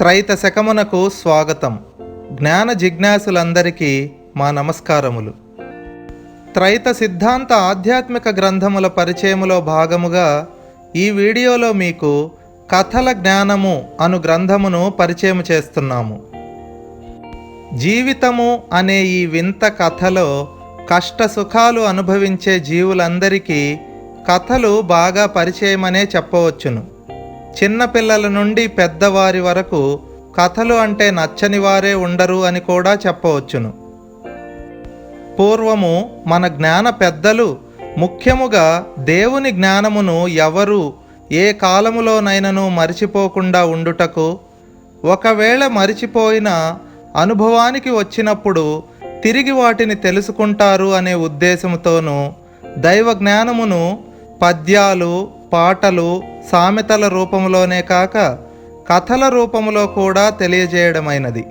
త్రైత శకమునకు స్వాగతం. జ్ఞాన జిజ్ఞాసులందరికీ మా నమస్కారములు. త్రైత సిద్ధాంత ఆధ్యాత్మిక గ్రంథముల పరిచయములో భాగముగా ఈ వీడియోలో మీకు కథల జ్ఞానము అను గ్రంథమును పరిచయం చేస్తున్నాము. జీవితము అనే ఈ వింత కథలో కష్ట సుఖాలు అనుభవించే జీవులందరికీ కథలు బాగా పరిచయమనే చెప్పవచ్చును. చిన్నపిల్లల నుండి పెద్దవారి వరకు కథలు అంటే నచ్చని వారే ఉండరు అని కూడా చెప్పవచ్చును. పూర్వము మన జ్ఞాన పెద్దలు ముఖ్యముగా దేవుని జ్ఞానమును ఎవరు ఏ కాలములోనైనను మరిచిపోకుండా ఉండుటకు ఒకవేళ మరిచిపోయిన అనుభవానికి వచ్చినప్పుడు తిరిగి వాటిని తెలుసుకుంటారు అనే ఉద్దేశంతోనూ దైవ జ్ఞానమును పద్యాలు పాటలు సామెతల రూపంలోనే కాక కథల రూపంలో కూడా తెలియజేయడమైనది.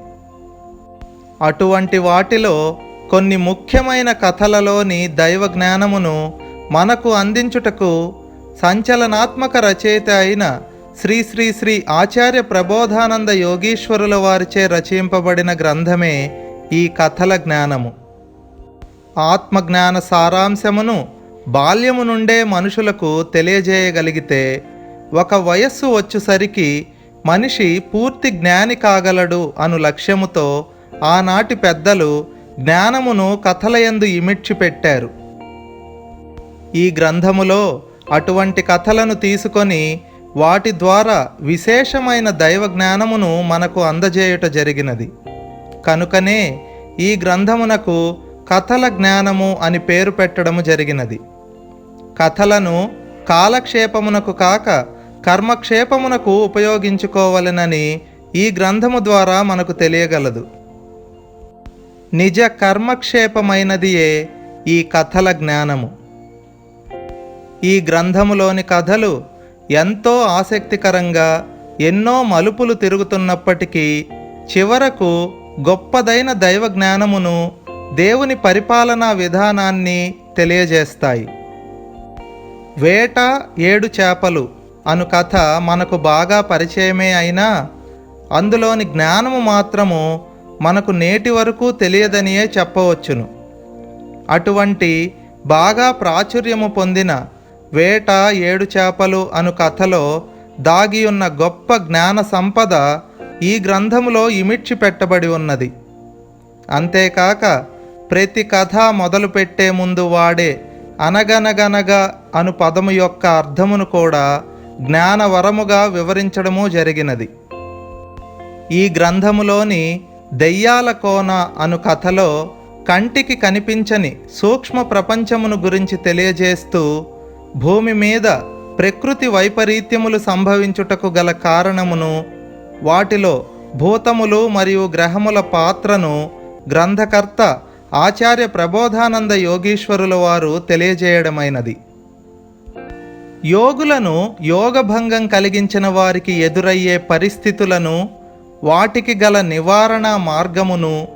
అటువంటి వాటిలో కొన్ని ముఖ్యమైన కథలలోని దైవ జ్ఞానమును మనకు అందించుటకు సంచలనాత్మక రచయిత అయిన శ్రీ శ్రీ శ్రీ ఆచార్య ప్రబోధానంద యోగీశ్వరుల వారిచే రచయింపబడిన గ్రంథమే ఈ కథల జ్ఞానము. ఆత్మజ్ఞాన సారాంశమును బాల్యము నుండే మనుషులకు తెలియజేయగలిగితే ఒక వయస్సు వచ్చేసరికి మనిషి పూర్తి జ్ఞాని కాగలడు అను లక్ష్యముతో ఆనాటి పెద్దలు జ్ఞానమును కథలయందు ఇమిడ్చి పెట్టారు. ఈ గ్రంథములో అటువంటి కథలను తీసుకొని వాటి ద్వారా విశేషమైన దైవ జ్ఞానమును మనకు అందజేయుట జరిగినది. కనుకనే ఈ గ్రంథమునకు కథల జ్ఞానము అని పేరు పెట్టడము జరిగినది. కథలను కాలక్షేపమునకు కాక కర్మక్షేపమునకు ఉపయోగించుకోవలెనని ఈ గ్రంథము ద్వారా మనకు తెలియగలదు. నిజ కర్మక్షేపమైనదియే ఈ కథల జ్ఞానము. ఈ గ్రంథములోని కథలు ఎంతో ఆసక్తికరంగా ఎన్నో మలుపులు తిరుగుతున్నప్పటికీ చివరకు గొప్పదైన దైవ జ్ఞానమును దేవుని పరిపాలనా విధానాన్ని తెలియజేస్తాయి. వేట ఏడు చేపలు అను కథ మనకు బాగా పరిచయమే అయినా అందులోని జ్ఞానము మాత్రము మనకు నేటి వరకు తెలియదనియే చెప్పవచ్చును. అటువంటి బాగా ప్రాచుర్యము పొందిన వేట ఏడు చేపలు అను కథలో దాగి ఉన్న గొప్ప జ్ఞాన సంపద ఈ గ్రంథములో ఇమిడ్చి పెట్టబడి ఉన్నది. అంతేకాక ప్రతి కథ మొదలుపెట్టే ముందు వాడే అనగనగనగా అను పదము యొక్క అర్థమును కూడా జ్ఞానవరముగా వివరించడము జరిగినది. ఈ గ్రంథములోని దెయ్యాల కోన అను కథలో కంటికి కనిపించని సూక్ష్మ ప్రపంచమును గురించి తెలియజేస్తూ భూమి మీద ప్రకృతి వైపరీత్యములు సంభవించుటకు గల కారణమును వాటిలో భూతములు మరియు గ్రహముల పాత్రను గ్రంథకర్త ఆచార్య ప్రబోధానంద యోగీశ్వరుల వారు తెలియజేయడమైనది. యోగులను యోగభంగం కలిగించిన వారికి ఎదురయ్యే పరిస్థితులను వాటికి గల నివారణ మార్గమును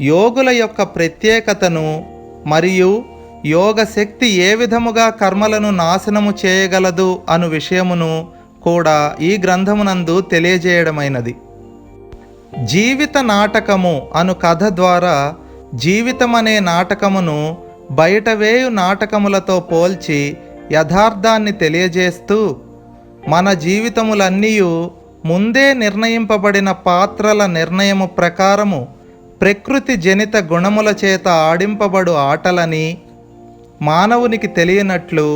యోగుల యొక్క ప్రత్యేకతను మరియు యోగ శక్తి ఏ విధముగా కర్మలను నాశనము చేయగలదు అను విషయమును కూడా ఈ గ్రంథమునందు తెలియజేయడమైనది. జీవిత నాటకము అను కథ ద్వారా జీవితం అనే నాటకమును బయటవేయు నాటకములతో పోల్చి యథార్థాన్ని తెలియజేస్తూ మన జీవితములన్నీ ముందే నిర్ణయింపబడిన పాత్రల నిర్ణయము ప్రకారము ప్రకృతి జనిత గుణముల చేత ఆడింపబడు ఆటలని మానవునికి తెలియనట్లు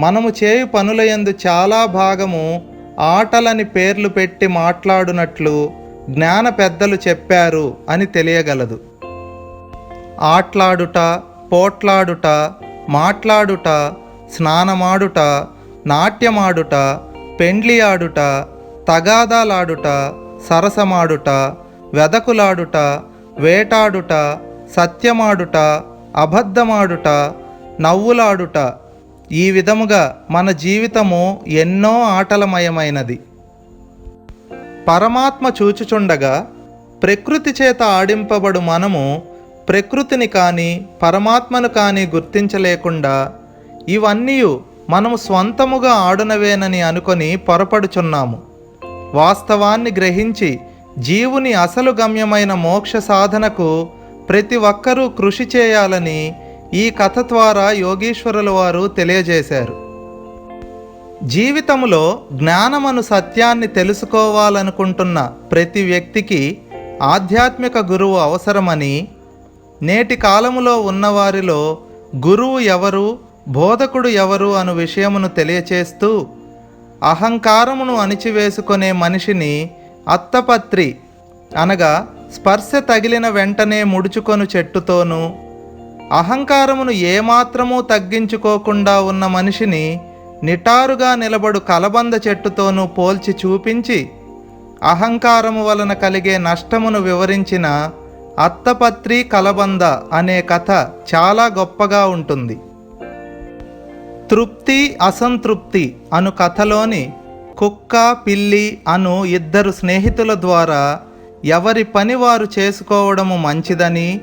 మనము చేయు పనులయందు చాలా భాగము ఆటలని పేర్లు పెట్టి మాట్లాడునట్లు జ్ఞాన పెద్దలు చెప్పారు అని తెలియగలదు. ఆట్లాడుట పోట్లాడుట మాట్లాడుట స్నానమాడుట నాట్యమాడుట పెండ్లి ఆడుట తగాదాలాడుట సరసమాడుట వెదకులాడుట వేటాడుట సత్యమాడుట అబద్ధమాడుట నవ్వులాడుట. ఈ విధముగా మన జీవితము ఎన్నో ఆటలమయమైనది. పరమాత్మ చూచుచుండగా ప్రకృతి చేత ఆడింపబడు మనము ప్రకృతిని కానీ పరమాత్మను కానీ గుర్తించలేకుండా ఇవన్నీ మనము స్వంతముగా ఆడునవేనని అనుకొని పొరపడుచున్నాము. వాస్తవాన్ని గ్రహించి జీవుని అసలు గమ్యమైన మోక్ష సాధనకు ప్రతి ఒక్కరూ కృషి చేయాలని ఈ కథ ద్వారా యోగీశ్వరుల వారు తెలియజేశారు. జీవితంలో జ్ఞానమను సత్యాన్ని తెలుసుకోవాలనుకుంటున్న ప్రతి వ్యక్తికి ఆధ్యాత్మిక గురువు అవసరమని నేటి కాలములో ఉన్నవారిలో గురువు ఎవరు బోధకుడు ఎవరు అను విషయమును తెలియచేస్తూ అహంకారమును అణిచివేసుకునే మనిషిని అత్తపత్రి అనగా స్పర్శ తగిలిన వెంటనే ముడుచుకొను చెట్టుతోనూ అహంకారమును ఏమాత్రమూ తగ్గించుకోకుండా ఉన్న మనిషిని నిటారుగా నిలబడు కలబంద చెట్టుతోనూ పోల్చి చూపించి అహంకారము వలన కలిగే నష్టమును వివరించిన అత్తపత్రి కలబంద అనే కథ చాలా గొప్పగా ఉంటుంది. తృప్తి అసంతృప్తి అను కథలోని కుక్క పిల్లి అను ఇద్దరు స్నేహితుల ద్వారా ఎవరి పని వారు చేసుకోవడము మంచిదని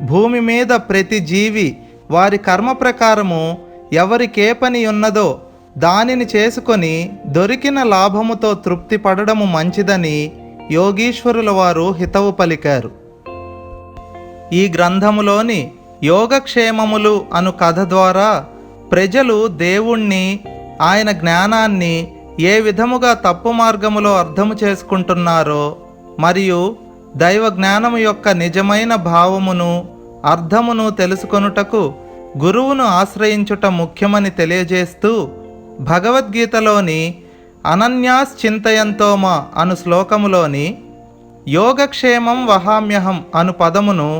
భూమి మీద ప్రతి జీవి వారి కర్మ ప్రకారము ఎవరికే పని ఉన్నదో దానిని చేసుకొని దొరికిన లాభముతో తృప్తి పడడము మంచిదని యోగీశ్వరుల వారు హితవు పలికారు. ఈ గ్రంథములోని యోగక్షేమములు అను కథ ద్వారా ప్రజలు దేవుణ్ణి ఆయన జ్ఞానాన్ని ఏ విధముగా తప్పు మార్గములో అర్థము చేసుకుంటున్నారో మరియు దైవ జ్ఞానము యొక్క నిజమైన భావమును అర్థమును తెలుసుకొనుటకు గురువును ఆశ్రయించుట ముఖ్యమని తెలియజేస్తూ భగవద్గీతలోని అనన్యాస్ చింతయంతోమ అను శ్లోకములోని యోగక్షేమం వహామ్యహం అను పదమును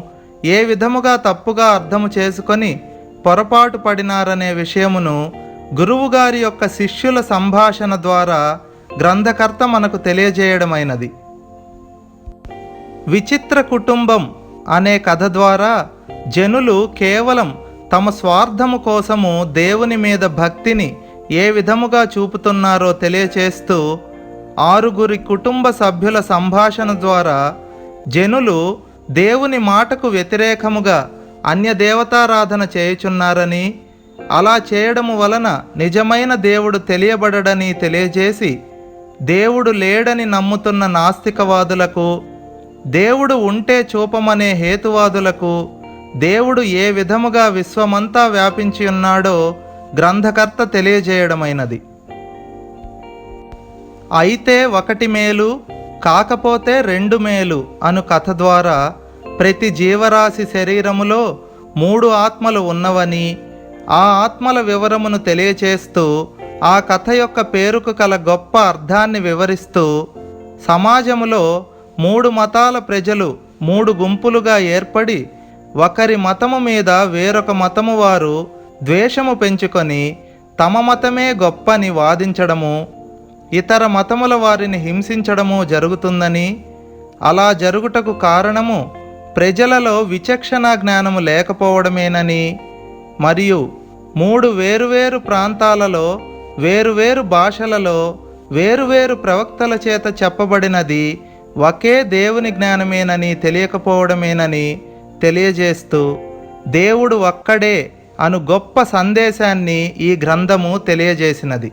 ఏ విధముగా తప్పుగా అర్థము చేసుకొని పొరపాటు పడినారనే విషయమును గురువుగారి యొక్క శిష్యుల సంభాషణ ద్వారా గ్రంథకర్త మనకు తెలియజేయడమైనది. విచిత్ర కుటుంబం అనే కథ ద్వారా జనులు కేవలం తమ స్వార్థము కోసము దేవుని మీద భక్తిని ఏ విధముగా చూపుతున్నారో తెలియచేస్తూ ఆరుగురి కుటుంబ సభ్యుల సంభాషణ ద్వారా జనులు దేవుని మాటకు వ్యతిరేకముగా అన్య దేవతారాధన చేయుచున్నారని అలా చేయడము వలన నిజమైన దేవుడు తెలియబడడని తెలియజేసి దేవుడు లేడని నమ్ముతున్న నాస్తికవాదులకు దేవుడు ఉంటే చూపమనే హేతువాదులకు దేవుడు ఏ విధముగా విశ్వమంతా వ్యాపించి ఉన్నాడో గ్రంథకర్త తెలియజేయడమైనది. అయితే ఒకటి మేలు కాకపోతే రెండు మేలు అను కథ ద్వారా ప్రతి జీవరాశి శరీరములో మూడు ఆత్మలు ఉన్నవని ఆ ఆత్మల వివరమును తెలియచేస్తూ ఆ కథ యొక్క పేరుకు కల గొప్ప అర్థాన్ని వివరిస్తూ సమాజములో మూడు మతాల ప్రజలు మూడు గుంపులుగా ఏర్పడి ఒకరి మతము మీద వేరొక మతము వారు ద్వేషము పెంచుకొని తమ మతమే గొప్పని వాదించడము ఇతర మతముల వారిని హింసించడము జరుగుతుందని. అలా జరుగుటకు కారణము ప్రజలలో విచక్షణ జ్ఞానము లేకపోవడమేనని. మరియు మూడు వేరువేరు ప్రాంతాలలో వేరువేరు భాషలలో వేరువేరు ప్రవక్తల చేత చెప్పబడినది ఒకే దేవుని జ్ఞానమేనని తెలియకపోవడమేనని తెలియజేస్తూ దేవుడు ఒక్కడే అను గొప్ప సందేశాన్ని ఈ గ్రంథము తెలియజేసినది.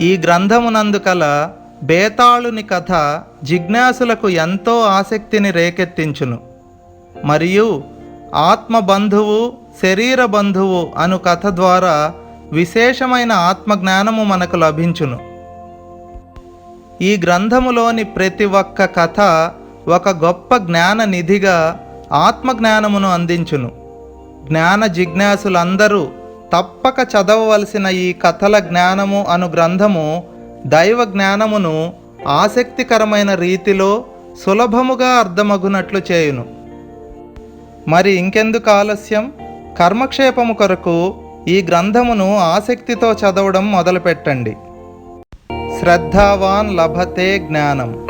ఈ గ్రంథమునందు కల బేతాళుని కథ జిజ్ఞాసులకు ఎంతో ఆసక్తిని రేకెత్తించును. మరియు ఆత్మబంధువు శరీర బంధువు అను కథ ద్వారా విశేషమైన ఆత్మజ్ఞానము మనకు లభించును. ఈ గ్రంథములోని ప్రతి ఒక్క కథ ఒక గొప్ప జ్ఞాన నిధిగా ఆత్మజ్ఞానమును అందించును. జ్ఞాన జిజ్ఞాసులందరూ తప్పక చదవవలసిన ఈ కథల జ్ఞానము అను గ్రంథము దైవ జ్ఞానమును ఆసక్తికరమైన రీతిలో సులభముగా అర్థమగునట్లు చేయును. మరి ఇంకెందుకు ఆలస్యం? కర్మక్షేపము కొరకు ఈ గ్రంథమును ఆసక్తితో చదవడం మొదలుపెట్టండి. శ్రద్ధావాన్ లభతే జ్ఞానం.